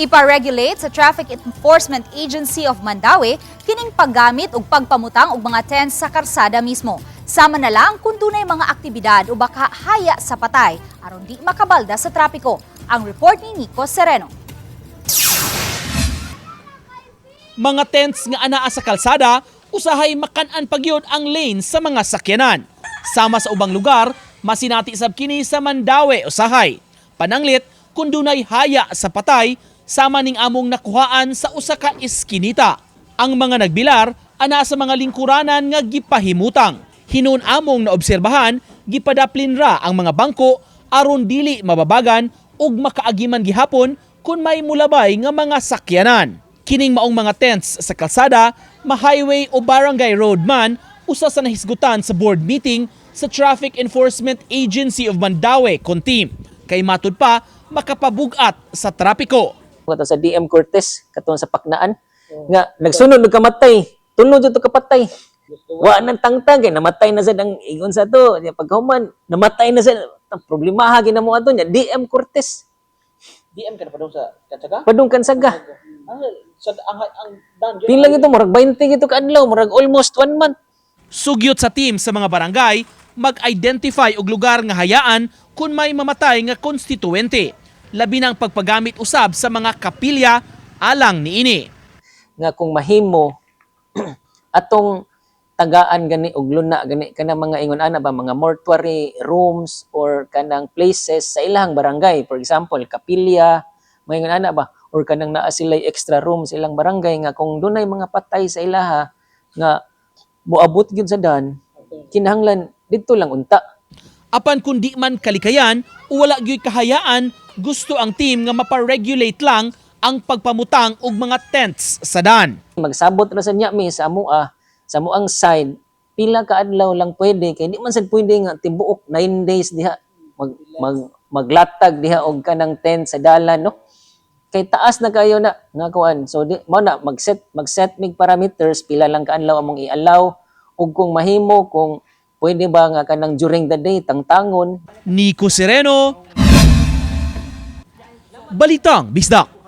Ipa-regulate sa Traffic Enforcement Agency of Mandawi kining paggamit ug pagpamutang og mga tents sa karsada mismo. Sama na lang kung dunay mga aktibidad o baka haya sa patay aron di makabalda sa trapiko. Ang report ni Nico Sereno. mga tents nga anaa sa kalsada, usahay makan-an pagyod ang lane sa mga sakyanan. Sama sa ubang lugar, masinati sab kini sa Mandawi usahay. Pananglit kun dunay haya sa patay sama ning among nakuhaan sa usa ka iskinita. Ang mga nagbilar ana sa mga lingkuranan nga gipahimutang. Hinuon among naobserbahan, gipadaplin ra ang mga bangko aron dili mababagan ug makaagiman gihapon kung may mulabay nga mga sakyanan. Kining maong mga tents sa kalsada, ma-highway o barangay road man, usa sa nahisgutan sa board meeting sa Traffic Enforcement Agency of Mandawi, Contim. Kay matud pa, makapabugat sa trapiko. Kato sa DM Cortez, katon sa Paknaan, nga nagsunod og kamatay, tunod jud to kapatay. Wa nang tangtag eh, namatay na sad ang ingon sa to. Nya paghuman, namatay na sad. Ang problema ha mo ato nya DM Cortez. DM ka na pa daw sa Katsaga? Padung kansaga. Ang, sa, ang, ang, ang, Pila gito murag 20 gito ka adlaw, murag almost one month. Sugyot sa team sa mga barangay, mag-identify og lugar nga hayaan kung may mamatay nga konstituente. Labi ng pagpagamit usab sa mga kapilya alang niini. nga kung mahimo atong tagaan gani og luna gani kana mga ingon ana ba mga mortuary rooms or kanang places sa ilang barangay for example kapilya mga ingon ana ba or kanang naa sila extra room sa ilang barangay nga kung dunay mga patay sa ilaha nga moabot gyud sa dan kinahanglan didto lang unta Apan kung di man kalikayan wala gyud kahayaan, gusto ang team nga maparegulate lang ang pagpamutang og mga tents sa dan. magsabot ra sa niya mi sa amoa sa amoang side pila ka adlaw lang pwede kay di man sad pwede nga tibuok 9 days diha mag, mag maglatag diha og kanang tent sa dalan no? Kay taas na kayo na nga kuan. So di mo na mag-set mag-set mig parameters pila lang ka adlaw among i-allow. Ug kung mahimo kung pwede ba nga kanang during the day tangtangon. Nico Sereno, Balitang Bisdak.